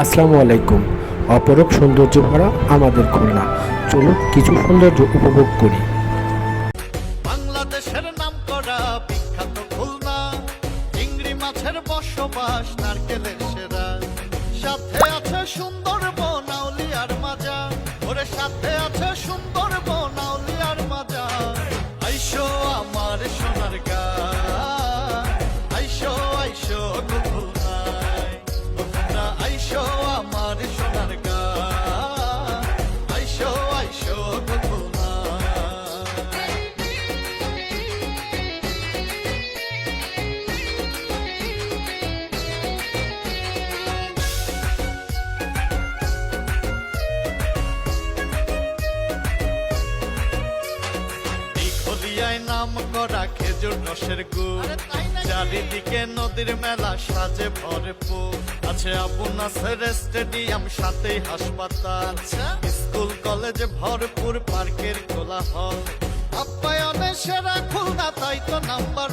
আসসালামু আলাইকুম। অপরূপ সৌন্দর্য ভরা আমাদের খুলনা। চলুন কিছু সৌন্দর্য উপভোগ করি। বাংলাদেশের নাম করা বিখ্যাত খুলনা। চিংড়ি মাছের বসবাস, নারকেলের সেরা। সাথে আছে সুন্দর বনাউলি আর মাজা। ওরে সাথে আছে রসের গুড়। চারিদিকে নদীর মেলা সাজে ভরপুর। আছে আবু নাসের স্টেডিয়াম সাথে হাসপাতাল। স্কুল কলেজ ভরপুর পার্কের খোলা হল আপ্যায়নে সেরা খুলনা তাই তো নাম্বার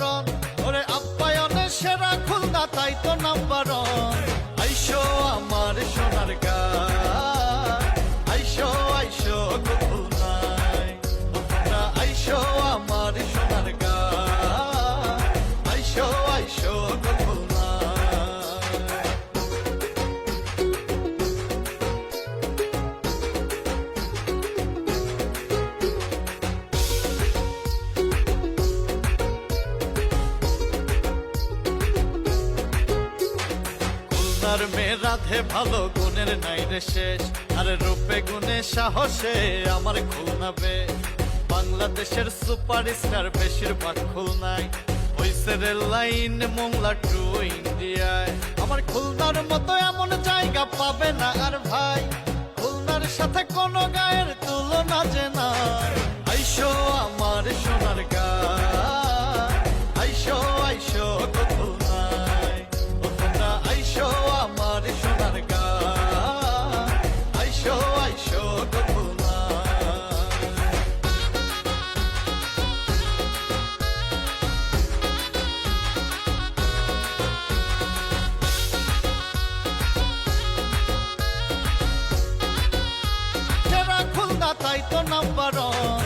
মেয়ে রাধে ভালো গুণের নাই রে শেষ। আর রূপে গুণে সাহসে আমার খুলনা বে বাংলাদেশের সুপারস্টার বেশিরভাগ খুলনায়। লাইন মোংলা টু ইন্ডিয়ায়। আমার খুলনার মতো এমন জায়গা পাবে না আর ভাই। খুলনার সাথে কোন গায়ের তুলনা যে না আইসো আমার সোনার গা তো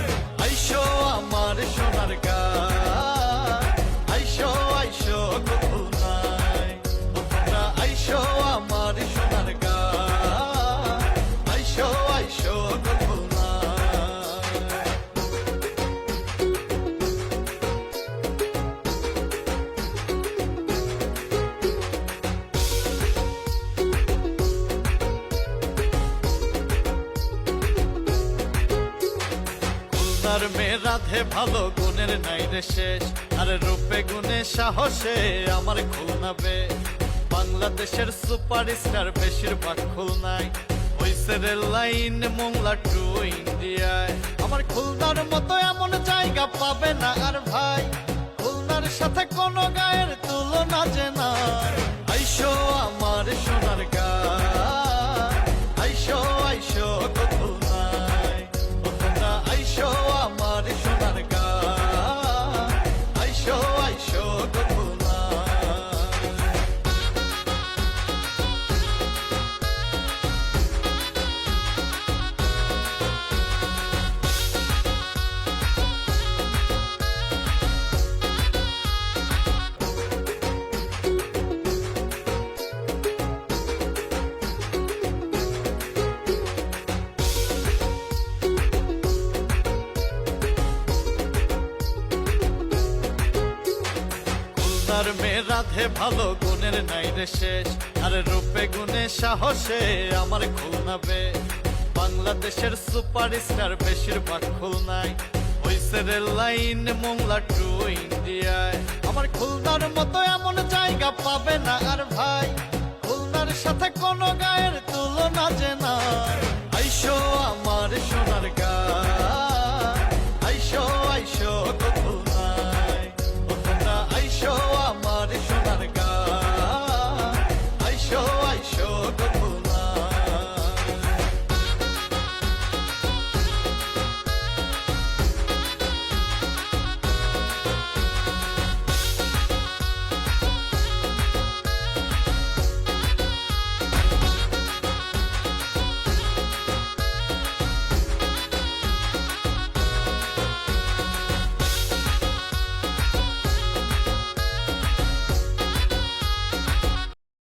খুলনার মেয়ে রাধে ভালো, গুণের নাই রে শেষ। আর রূপে গুণে সাহসে আমার খুলনা বে বাংলাদেশের সুপারস্টার বেশিরভাগ খুলনায়। হইছে রেল লাইন মোংলা টু ইন্ডিয়ায়। আমার খুলনার মতো এমন জায়গা পাবে না আর ভাই। খুলনার সাথে কোনো গায়ের তার মেয়ে রাধে ভালো গুণের নাই রে শেষ। আর রূপে গুণে সাহসে আমার খুলনা বেশ। বাংলাদেশের সুপারস্টার বেশিরভাগ খুলনায়। হইছে রেল লাইন মোংলা টু ইন্ডিয়ায়। আমার খুলনার মতো এমন জায়গা পাবে না আর ভাই। খুলনার সাথে কোনো গায়ের তুলনা যে না আইসো